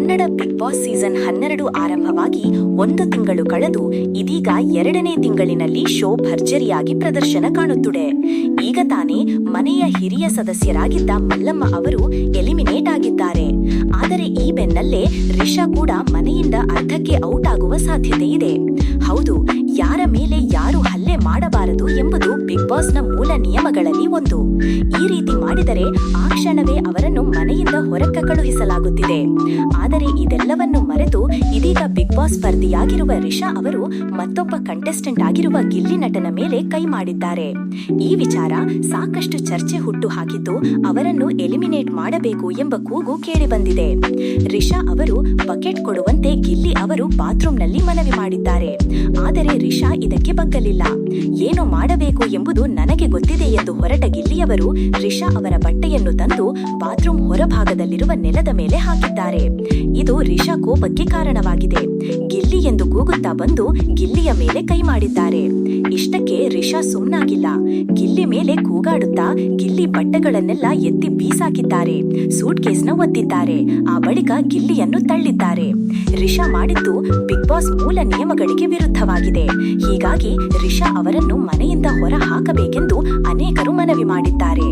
Kannada big boss season ಹನ್ನೆರಡು ಆರಂಭವಾಗಿ ಒಂದು ತಿಂಗಳು ಕಳೆದು ಇದೀಗ ಎರಡನೇ ತಿಂಗಳಿನಲ್ಲಿ ಶೋ ಭರ್ಜರಿಯಾಗಿ ಪ್ರದರ್ಶನ ಕಾಣುತ್ತಿದೆ. ಈಗ ತಾನೇ ಮನೆಯ ಹಿರಿಯ ಸದಸ್ಯರಾಗಿದ್ದ ಮಲ್ಲಮ್ಮ ಅವರು ಎಲಿಮಿನೇಟ್ ಆಗಿದ್ದಾರೆ. ಆದರೆ ಈ ಬೆನ್ನಲ್ಲೇ ರಿಷಾ ಕೂಡ ಮನೆಯಿಂದ ಅರ್ಧಕ್ಕೆ ಔಟ್ ಆಗುವ ಸಾಧ್ಯತೆ ಇದೆ. ಬಾಸ್ನ ಮೂಲ ನಿಯಮಗಳಲ್ಲಿ ಒಂದು. ಈ ರೀತಿ ಮಾಡಿದರೆ ಆ ಕ್ಷಣವೇ ಅವರನ್ನು ಮನೆಯಿಂದ ಹೊರಕ್ಕೆ ಕಳುಹಿಸಲಾಗುತ್ತಿದೆ. ಆದರೆ ಇದೆಲ್ಲವನ್ನು ಮರೆತು ಇದೀಗ ಬಿಗ್ ಬಾಸ್ ಸ್ಪರ್ಧಿಯಾಗಿರುವ ರಿಷಾ ಅವರು ಮತ್ತೊಬ್ಬ ಕಂಟೆಸ್ಟೆಂಟ್ ಆಗಿರುವ ಗಿಲ್ಲಿ ನಟನ ಮೇಲೆ ಕೈ ಮಾಡಿದ್ದಾರೆ. ಈ ವಿಚಾರ ಸಾಕಷ್ಟು ಚರ್ಚೆ ಹುಟ್ಟು ಹಾಕಿದ್ದು ಅವರನ್ನು ಎಲಿಮಿನೇಟ್ ಮಾಡಬೇಕು ಎಂಬ ಕೂಗು ಕೇಳಿಬಂದಿದೆ ರಿಷಾ ಅವರು ಬಕೆಟ್ ಕೊಡುವಂತೆ ಗಿಲ್ಲಿ ಅವರು ಬಾತ್ರೂಮ್ನಲ್ಲಿ ಮನವಿ ಮಾಡಿದ್ದಾರೆ. ಆದರೆ ರಿಷಾ ಇದಕ್ಕೆ ಬಗ್ಗಲಿಲ್ಲ. ಏನು ಮಾಡಬೇಕು ಎಂಬುದು ನನಗೆ ಗೊತ್ತಿದೆ ಎಂದು ಹೊರಟ ಗಿಲ್ಲಿಯವರು ರಿಷಾ ಅವರ ಬಟ್ಟೆಯನ್ನು ತಂದು ಬಾತ್ರೂಮ್ ಹೊರಭಾಗದಲ್ಲಿರುವ ನೆಲದ ಮೇಲೆ ಹಾಕಿದ್ದಾರೆ. ಇದು ರಿಷಾ ಕೋಪಕ್ಕೆ ಕಾರಣವಾಗಿದೆ. ಗಿಲ್ಲಿ ಎಂದು ಕೂಗುತ್ತಾ ಬಂದು ಗಿಲ್ಲಿಯ ಮೇಲೆ ಕೈ ಮಾಡಿದ್ದಾರೆ. ರಿಷಾ ಸುಮ್ನಾಗಿಲ್ಲ. ಗಿಲ್ಲಿ ಮೇಲೆ ಕೂಗಾಡುತ್ತಾ ಗಿಲ್ಲಿ ಬಟ್ಟೆಗಳನ್ನೆಲ್ಲ ಎತ್ತಿ ಬೀಸಾಕಿದ್ದಾರೆ. ಸೂಟ್ ಕೇಸ್ನ ಒದ್ದಿದ್ದಾರೆ ಆ ಬಳಿಕ ಗಿಲ್ಲಿಯನ್ನು ತಳ್ಳಿದ್ದಾರೆ. ರಿಷಾ ಮಾಡಿದ್ದು ಬಿಗ್ ಬಾಸ್ ಮೂಲ ನಿಯಮಗಳಿಗೆ ವಿರುದ್ಧವಾಗಿದೆ. ಹೀಗಾಗಿ ರಿಷಾ ಅವರನ್ನು ಮನೆಯಿಂದ ಹೊರ ಹಾಕಬೇಕೆಂದು ಅನೇಕರು ಮನವಿ ಮಾಡಿದ್ದಾರೆ.